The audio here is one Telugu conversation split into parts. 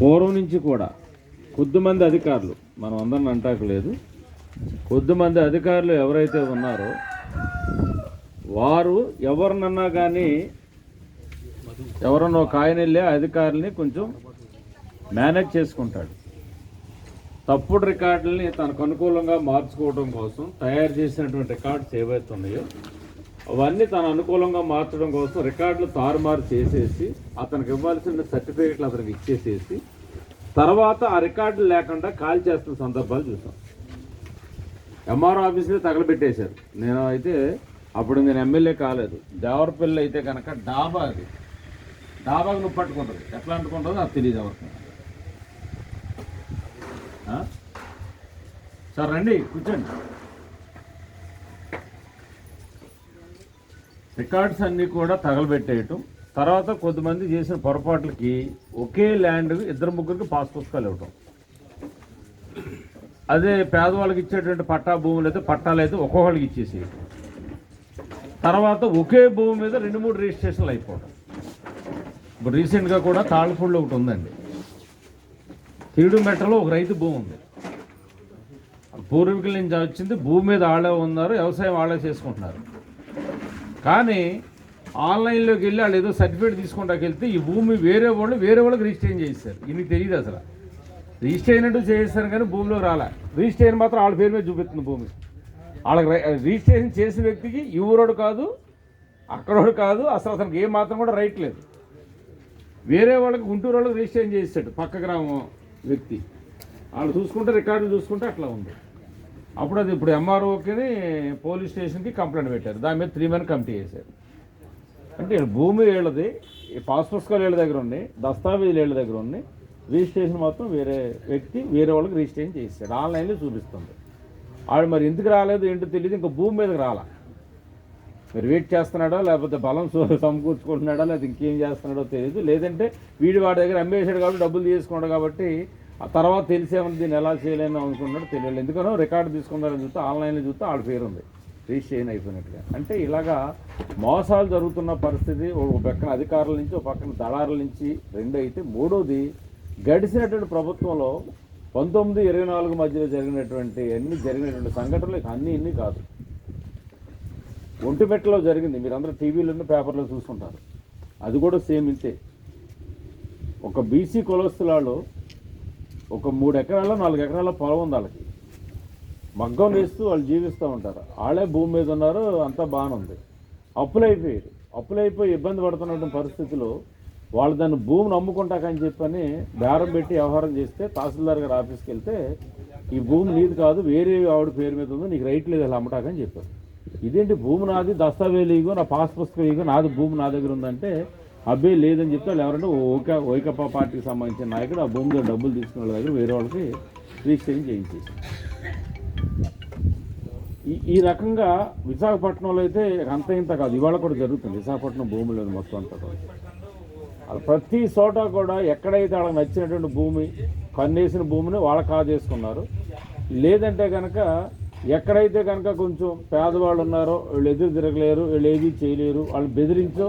పూర్వం నుంచి కూడా కొద్దిమంది అధికారులు మనం అందరిని అంటాకలేదు కొద్దిమంది అధికారులు ఎవరైతే ఉన్నారో వారు ఎవరినన్నా కానీ ఎవరన్నా ఒక ఆయన వెళ్ళే అధికారుల్ని కొంచెం మేనేజ్ చేసుకుంటాడు. తప్పుడు రికార్డుల్ని తనకు అనుకూలంగా మార్చుకోవడం కోసం తయారు చేసినటువంటి రికార్డ్స్ ఏవైతే ఉన్నాయో అవన్నీ తన అనుకూలంగా మార్చడం కోసం రికార్డులు తారుమారు చేసేసి అతనికి ఇవ్వాల్సిన సర్టిఫికేట్లు అతనికి ఇచ్చేసేసి తర్వాత ఆ రికార్డులు లేకుండా కాల్ చేస్తున్న సందర్భాలు చూసాం. ఎంఆర్ఓ ఆఫీస్లో తగలబెట్టేశారు. నేను అయితే అప్పుడు నేను ఎమ్మెల్యే కాలేదు. దేవరపల్లి అయితే కనుక డాబా అది. డాబాకు నువ్వు పట్టుకుంటుంది. ఎట్లా అంటుకుంటుందో నాకు తెలియదు ఎవరికి. సార్ రండి కూర్చోండి. రికార్డ్స్ అన్నీ కూడా తగలబెట్టేయటం. తర్వాత కొద్దిమంది చేసిన పొరపాట్లకి ఒకే ల్యాండ్ ఇద్దరు ముగ్గురికి పాస్ పుస్తకాలు ఇవ్వటం. అదే పేదవాళ్ళకి ఇచ్చేటువంటి పట్టా భూములు అయితే పట్టాలు అయితే ఒక్కొక్కరికి ఇచ్చేసేయటం. తర్వాత ఒకే భూమి మీద రెండు మూడు రిజిస్ట్రేషన్లు అయిపోవడం ఇప్పుడు రీసెంట్గా కూడా తాళ్ళపూడిలో ఒకటి ఉందండి. తీడు మెట్టలో ఒక రైతు భూమి ఉంది. పూర్వీకుల నుంచి వచ్చింది. భూమి మీద ఆళ్ళే ఉన్నారు. వ్యవసాయం ఆళ్ళే చేసుకుంటున్నారు. కానీ ఆన్లైన్లోకి వెళ్ళి వాళ్ళు ఏదో సర్టిఫికేట్ తీసుకుంటాకి వెళ్తే ఈ భూమి వేరే వాళ్ళు వేరే వాళ్ళకి రిజిస్ట్రేషన్ చేయిస్తారు ఇన్ని తెలియదు అసలు. రిజిస్టర్ అయినట్టు చేస్తారు కానీ భూమిలో రాలే. రిజిస్టర్ అయిన మాత్రం వాళ్ళ పేరు మీద చూపిస్తుంది భూమి. వాళ్ళకి రై- రిజిస్ట్రేషన్ చేసిన వ్యక్తికి ఈ ఊరోడు కాదు అక్కడోడు కాదు అసలు అతనికి ఏ మాత్రం కూడా రైట్ లేదు. వేరే వాళ్ళకి గుంటూరు వాళ్ళకి రిజిస్ట్రేషన్ చేస్తాడు పక్క గ్రామం వ్యక్తి. వాళ్ళు చూసుకుంటే రికార్డులు చూసుకుంటే అట్లా ఉంది. అప్పుడు అది ఇప్పుడు ఎంఆర్ఓకి పోలీస్ స్టేషన్కి కంప్లైంట్ పెట్టారు. దాని మీద త్రీ మెన్ కమిటీ చేశారు. అంటే భూమి వీళ్ళది ఈ పాస్ పుస్తకాలు వీళ్ళ దగ్గర ఉన్నాయి దస్తావేజులు వీళ్ళ దగ్గర ఉన్నాయి. రిజిస్ట్రేషన్ మాత్రం వేరే వ్యక్తి వేరే వాళ్ళకి రిజిస్ట్రేషన్ చేశాడు ఆన్లైన్లో చూపిస్తుంది. ఆవిడ మరి ఎందుకు రాలేదు ఏంటో తెలియదు ఇంకా భూమి మీదకి రాలా. మీరు వెయిట్ చేస్తున్నాడో లేకపోతే బలం సమకూర్చుకుంటున్నాడా సమకూర్చుకుంటున్నాడో లేదా ఇంకేం చేస్తున్నాడో తెలియదు. లేదంటే వీడి వాడి దగ్గర అమ్మేశాడు కాబట్టి డబ్బులు తీసుకున్నాడు కాబట్టి ఆ తర్వాత తెలిసేమని దీన్ని ఎలా చేయలేను అనుకున్నాడు తెలియలేదు. ఎందుకనో రికార్డు తీసుకున్నారని చూస్తే ఆన్లైన్లో చూస్తే ఆడ పేరు ఉంది. రిజిస్ట్రేషన్ అయిపోయినట్టుగా. అంటే ఇలాగా మోసాలు జరుగుతున్న పరిస్థితి ఒక పక్కన అధికారుల నుంచి ఒక పక్కన దళారుల నుంచి రెండు అయితే మూడోది గడిచినటువంటి ప్రభుత్వంలో పంతొమ్మిది ఇరవై నాలుగు మధ్యలో జరిగినటువంటి అన్ని జరిగినటువంటి సంఘటనలు ఇక అన్నీ ఇన్ని కాదు. ఒంటిమెట్టలో జరిగింది. మీరందరూ టీవీలో పేపర్లో చూసుకుంటారు. అది కూడా సేమ్ ఇంతే. ఒక బీసీ కులస్తులాళ్ళు ఒక మూడు ఎకరాల నాలుగు ఎకరాల పొలం ఉంది వాళ్ళకి. మగ్గం వేస్తూ వాళ్ళు జీవిస్తూ ఉంటారు. వాళ్ళే భూమి మీద ఉన్నారు అంతా బాగానే ఉంది. అప్పులైపోయారు అప్పులైపోయి ఇబ్బంది పడుతున్నటువంటి పరిస్థితిలో వాళ్ళు దాన్ని భూమిని అమ్ముకుంటాకని చెప్పని బేరం పెట్టి వ్యవహారం చేస్తే తహసీల్దార్ గారి ఆఫీస్కి వెళ్తే ఈ భూమి నీది కాదు వేరే ఆవిడ పేరు మీద ఉంది నీకు రైట్ లేదు అలా అమ్మటాకని చెప్పారు. ఇదేంటి భూమి నాది దస్తావేలు ఇగో నా పాస్ పుస్తకం ఇగో నాది భూమి నా దగ్గర ఉందంటే అబ్బే లేదని చెప్తే వాళ్ళు ఎవరంటే ఓక ఓకప్ప పార్టీకి సంబంధించిన నాయకుడు ఆ భూమిలో డబ్బులు తీసుకున్న వాళ్ళ దగ్గర వేరే వాళ్ళకి రిజిస్ట్రేషన్ చేయించేసి ఈ ఈ రకంగా విశాఖపట్నంలో అయితే అంత ఇంత కాదు. ఇవాళ కూడా జరుగుతుంది. విశాఖపట్నం భూమిలో మొత్తం అంతా కూడా. ప్రతి చోట కూడా ఎక్కడైతే వాళ్ళకి నచ్చినటువంటి భూమి కన్నేసిన భూమిని వాళ్ళ కాజేసుకున్నారు. లేదంటే కనుక ఎక్కడైతే కనుక కొంచెం పేదవాళ్ళు ఉన్నారో వీళ్ళు ఎదురు తిరగలేరు వీళ్ళు ఏది చేయలేరు వాళ్ళు బెదిరించో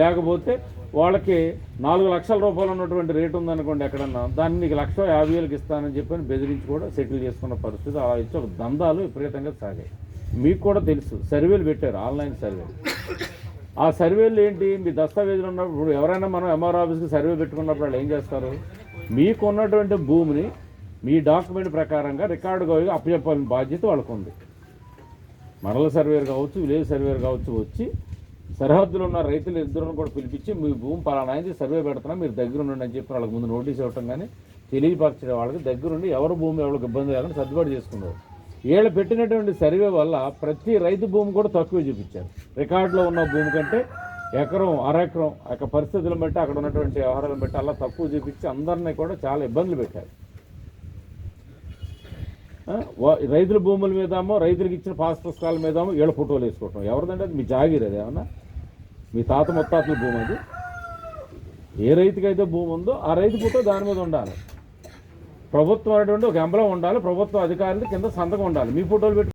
లేకపోతే వాళ్ళకి నాలుగు లక్షల రూపాయలు ఉన్నటువంటి రేటు ఉందనుకోండి ఎక్కడన్నా దాన్ని నీకు లక్ష యాభై వేలకు ఇస్తానని చెప్పని బెదిరించి కూడా సెటిల్ చేసుకున్న పరిస్థితి అలా ఇచ్చి ఒక దందాలు విపరీతంగా సాగాయి. మీకు కూడా తెలుసు సర్వేలు పెట్టారు ఆన్లైన్ సర్వేలు. ఆ సర్వేలు ఏంటి? మీ దస్తావేజులు ఉన్నప్పుడు ఎవరైనా మనం ఎంఆర్ ఆఫీస్కి సర్వే పెట్టుకున్నప్పుడు వాళ్ళు ఏం చేస్తారు? మీకు ఉన్నటువంటి భూమిని మీ డాక్యుమెంట్ ప్రకారంగా రికార్డుగా అప్పచెప్పాలని బాధ్యత వాళ్ళకు ఉంది మండల సర్వేర్ కావచ్చు విలేజ్ సర్వేర్ కావచ్చు వచ్చి సరిహద్దులో ఉన్న రైతులు ఇద్దరును కూడా పిలిపించి మీ భూమి పలానా అయింది సర్వే పెడుతున్నా మీరు దగ్గర ఉండండి అని చెప్పి వాళ్ళకి ముందు నోటీస్ ఇవ్వటం కానీ తెలియపరచడం వాళ్ళకి దగ్గరుండి ఎవరు భూమి ఎవరికి ఇబ్బంది లేకుండా సర్దుబాటు చేసుకున్నారు. వీళ్ళు పెట్టినటువంటి సర్వే వల్ల ప్రతి రైతు భూమి కూడా తక్కువ చూపించారు. రికార్డులో ఉన్న భూమి కంటే ఎకరం అరెకరం యొక్క పరిస్థితులను బట్టి అక్కడ ఉన్నటువంటి వ్యవహారాలను బట్టి అలా తక్కువ చూపించి అందరినీ కూడా చాలా ఇబ్బందులు పెట్టారు. రైతుల భూముల మీదేమో రైతులకు ఇచ్చిన పాస్ పుస్తకాల మీదేమో ఏళ్ళ ఫోటోలు వేసుకోవటం ఎవరిదంటే అది? మీ జాగీర్ అది ఏమన్నా? మీ తాత ముత్తాతల భూమి అది? ఏ రైతుకైతే భూమి ఉందో ఆ రైతు ఫోటో దాని మీద ఉండాలి. ప్రభుత్వం అనేటువంటి ఒక ఎంబలం ఉండాలి. ప్రభుత్వ అధికారులు కింద సంతకం ఉండాలి. మీ ఫోటోలు పెట్టి